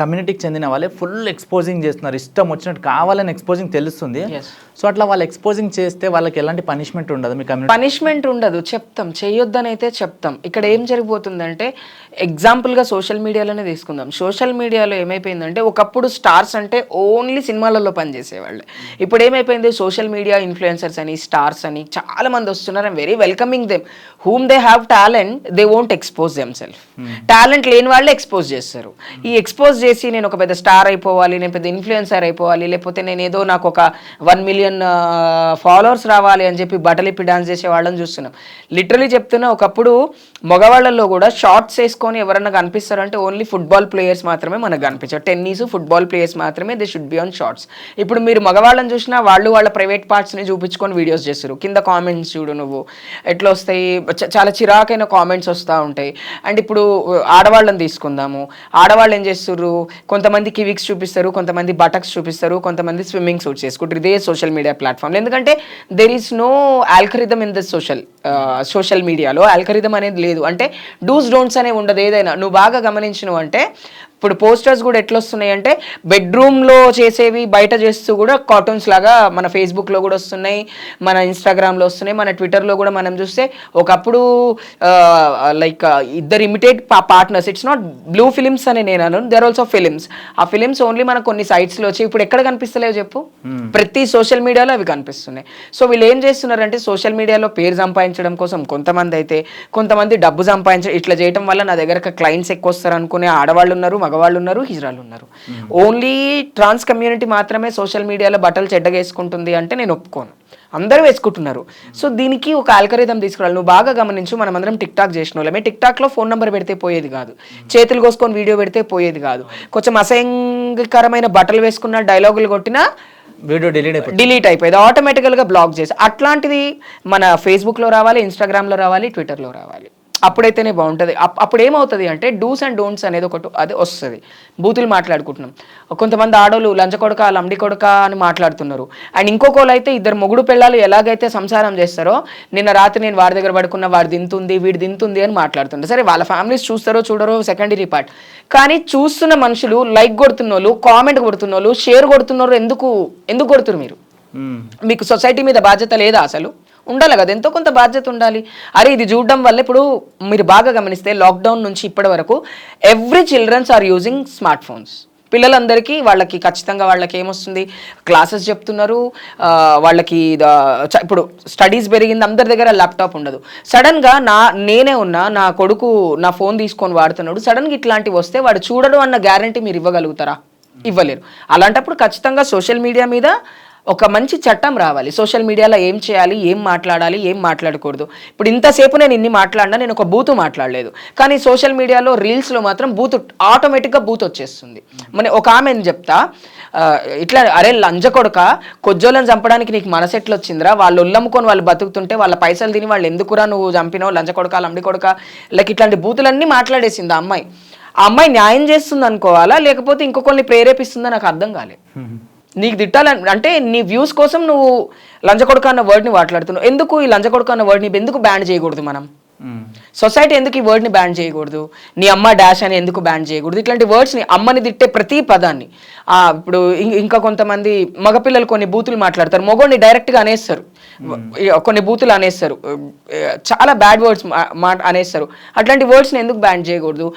కమ్యూనిటీకి చెందిన వాళ్ళే ఫుల్ ఎక్స్పోజింగ్ చేస్తున్నారు. ఇష్టం వచ్చినట్టు కావాలని ఎక్స్పోజింగ్ తెలుస్తుంది. సో అట్లా వాళ్ళు ఎక్స్పోజింగ్ చేస్తే వాళ్ళకి ఎలాంటి పనిష్మెంట్ ఉండదు మీ కమ్యూనిటీ? పనిష్మెంట్ ఉండదు. చెప్తాం. చేయొద్దని అయితే చెప్తాం. ఇక్కడ ఏం జరిగిపోతుందంటే ఎగ్జాంపుల్గా సోషల్ మీడియాలోనే తీసుకుందాం. సోషల్ మీడియాలో ఏమైపోయిందంటే ఒకప్పుడు స్టార్స్ అంటే ఓన్లీ సినిమాలలో పనిచేసేవాళ్ళు. ఇప్పుడు ఏమైపోయింది? సోషల్ మీడియా ఇన్ఫ్లుయెన్సర్స్ అని స్టార్స్ అని చాలా మంది వస్తున్నారు. And very welcoming them whom they have talent they won't expose them self talent లేని వాళ్ళే ఎక్స్పోజ్ చేస్తారు. ఈ ఎక్స్పోజ్ చేసి నేను ఒక పెద్ద స్టార్ అయిపోవాలి నేను పెద్ద ఇన్ఫ్లుయెన్సర్ అయిపోవాలి లేకపోతే నేను ఏదో నాకు ఒక వన్ మిలియన్ ఫాలోవర్స్ రావాలి అని చెప్పి బట్టలిప్పి డాన్స్ చేసే వాళ్ళని చూస్తున్నాం. లిటరలీ చెప్తున్నా ఒకప్పుడు మగవాళ్ళల్లో కూడా షార్ట్స్ వేసుకొని ఎవరన్నా కనిపిస్తారంటే ఓన్లీ ఫుట్బాల్ ప్లేయర్స్ మాత్రమే మనకు కనిపించారు టెన్నిస్ ఫుట్బాల్ ప్లేయర్స్ మాత్రమే they should be on shorts ఇప్పుడు మీరు మగవాళ్ళని చూసినా వాళ్ళు వాళ్ళ ప్రైవేట్ పార్ట్స్ని చూపించుకొని వీడియోస్ చేస్తారు కింద కామెంట్స్ చూడు నువ్వు. ఎట్లా వస్తాయి? చాలా చిరాకైన కామెంట్స్ వస్తూ ఉంటాయి. అండ్ ఇప్పుడు ఆడవాళ్ళని తీసుకుందాము. ఆడవాళ్ళు ఏం చేస్తున్నారు కొంతమంది కివిక్స్ చూపిస్తారు కొంతమంది బటక్స్ చూపిస్తారు కొంతమంది స్విమ్మింగ్ సూట్స్ చేసుకుంటారు ఇదే సోషల్ మీడియా ప్లాట్ఫామ్ ఎందుకంటే there is no algorithm in the social social మీడియాలో ఆల్కరిథం అనేది లేదు. అంటే డూస్ డోంట్స్ అనేవి ఉండదు. ఏదైనా నువ్వు బాగా గమనించినవు అంటే ఇప్పుడు పోస్టర్స్ కూడా ఎట్లా వస్తున్నాయి అంటే బెడ్రూమ్లో చేసేవి బయట చేస్తూ కూడా కార్టూన్స్ లాగా మన ఫేస్బుక్లో కూడా వస్తున్నాయి మన ఇన్స్టాగ్రామ్లో వస్తున్నాయి మన ట్విట్టర్లో కూడా మనం చూస్తే ఒకప్పుడు లైక్ ఇద్దరు imitate partners it's not blue films అని నేను అను దేర్ ఆల్సో ఫిలిమ్స్ ఆ ఫిలిమ్స్ ఓన్లీ మనకు కొన్ని సైట్స్లో వచ్చి ఇప్పుడు ఎక్కడ కనిపిస్తలేవు చెప్పు? ప్రతి సోషల్ మీడియాలో అవి కనిపిస్తున్నాయి. సో వీళ్ళు ఏం చేస్తున్నారంటే సోషల్ మీడియాలో పేరు సంపాదించడం కోసం కొంతమంది అయితే కొంతమంది డబ్బు సంపాదించడం ఇట్లా చేయడం వల్ల నా దగ్గర క్లయింట్స్ ఎక్కువ వస్తారు అనుకునే ఆడవాళ్ళు ఉన్నారు మగవాళ్ళు ఉన్నారు హిజ్రాలు ఉన్నారు ఓన్లీ ట్రాన్స్ కమ్యూనిటీ మాత్రమే సోషల్ మీడియాలో బట్టలు చెడ్డగేసుకుంటుంది అంటే నేను ఒప్పుకోను. అందరూ వేసుకుంటున్నారు. సో దీనికి ఒక ఆల్కరిథం తీసుకురావాలి. నువ్వు బాగా గమనించు మనం అందరం టిక్ టాక్ చేసిన వాళ్ళమే టిక్ టాక్లో ఫోన్ నెంబర్ పెడితే పోయేది కాదు. చేతులు కోసుకొని వీడియో పెడితే పోయేది కాదు. కొంచెం అసహ్యకరమైన బట్టలు వేసుకున్న డైలాగులు కొట్టినా వీడియో డిలీట్ అయిపోతుంది. డిలీట్ అయిపోయింది. ఆటోమేటికల్గా బ్లాక్ చేసి అట్లాంటిది మన ఫేస్బుక్లో రావాలి ఇన్స్టాగ్రామ్లో రావాలి ట్విట్టర్లో రావాలి. అప్పుడైతేనే బాగుంటుంది. అప్- అప్పుడు ఏమవుతుంది అంటే డూస్ అండ్ డోంట్స్ అనేది ఒకటి అది వస్తుంది. బూతులు మాట్లాడుకుంటున్నాం. కొంతమంది ఆడోళ్ళు లంచ కొడక లంబడి కొడక అని మాట్లాడుతున్నారు. అండ్ ఇంకొకళ్ళు అయితే ఇద్దరు మొగుడు పిల్లలు ఎలాగైతే సంసారం చేస్తారో నిన్న రాత్రి నేను వాడి దగ్గర పడుకున్న వాడు దింతుంది వీడు దింతుంది అని మాట్లాడుతుంటారు. సరే వాళ్ళ ఫ్యామిలీస్ చూస్తారో చూడరో సెకండరీ పార్ట్. కానీ చూస్తున్న మనుషులు లైక్ కొడుతున్న వాళ్ళు కామెంట్ కొడుతున్న వాళ్ళు షేర్ కొడుతున్నారు ఎందుకు ఎందుకు కొడుతున్నారు మీరు. మీకు సొసైటీ మీద బాధ్యత లేదా అసలు? ఉండాలి కదా? ఎంతో కొంత బాధ్యత ఉండాలి. అరే ఇది చూడడం వల్ల ఇప్పుడు మీరు బాగా గమనిస్తే లాక్డౌన్ నుంచి ఇప్పటి వరకు every childrens are using smart phones పిల్లలందరికీ వాళ్ళకి ఖచ్చితంగా వాళ్ళకి ఏమొస్తుంది? క్లాసెస్ చెప్తున్నారు. వాళ్ళకి ఇప్పుడు స్టడీస్ పెరిగింది అందరి దగ్గర ల్యాప్టాప్ ఉండదు. సడన్గా నా నేనే ఉన్నా నా కొడుకు నా ఫోన్ తీసుకొని వాడుతున్నాడు. సడన్గా ఇట్లాంటివి వస్తే వాడు చూడడం అన్న గ్యారంటీ మీరు ఇవ్వగలుగుతారా? ఇవ్వలేరు. అలాంటప్పుడు ఖచ్చితంగా సోషల్ మీడియా మీద ఒక మంచి చట్టం రావాలి. సోషల్ మీడియాలో ఏం చేయాలి ఏం మాట్లాడాలి ఏం మాట్లాడకూడదు. ఇప్పుడు ఇంతసేపు నేను ఇన్ని మాట్లాడినా నేను ఒక బూతు మాట్లాడలేదు. కానీ సోషల్ మీడియాలో రీల్స్లో మాత్రం బూత్ ఆటోమేటిక్గా బూత్ వచ్చేస్తుంది. మన ఒక ఆమెను చెప్తా? ఇట్లా అరే లంజ కొడక కొజ్జోలను చంపడానికి నీకు మనసెట్లు వచ్చిందిరా. వాళ్ళు ఒళ్ళమ్ముకొని వాళ్ళు బతుకుతుంటే వాళ్ళ పైసలు తిని వాళ్ళు ఎందుకురా నువ్వు చంపినావు లంజ కొడక లంబడి కొడక. లైక్ ఇట్లాంటి బూతులన్నీ మాట్లాడేసింది ఆ అమ్మాయి. ఆ అమ్మాయి న్యాయం చేస్తుంది అనుకోవాలా లేకపోతే ఇంకొకరిని ప్రేరేపిస్తుందా నాకు అర్థం కాలేదు నీకు తిట్టాలని అంటే నీ వ్యూస్ కోసం నువ్వు లంచకొడక అన్న వర్డ్ని మాట్లాడుతున్నావు. ఎందుకు ఈ లంచకొడక అన్న వర్డ్ని ఎందుకు బ్యాన్ చేయకూడదు మనం. సొసైటీ ఎందుకు ఈ వర్డ్ని బ్యాన్ చేయకూడదు? నీ అమ్మ డాష్ అని ఎందుకు బ్యాన్ చేయకూడదు? ఇట్లాంటి వర్డ్స్ని అమ్మని తిట్టే ప్రతి పదాన్ని. ఆ, ఇప్పుడు ఇంకా కొంతమంది మగపిల్లలు కొన్ని బూతులు మాట్లాడతారు. మగోడిని డైరెక్ట్గా అనేస్తారు. కొన్ని బూతులు అనేస్తారు. చాలా బ్యాడ్ వర్డ్స్ అనేస్తారు. అట్లాంటి వర్డ్స్ని ఎందుకు బ్యాన్ చేయకూడదు?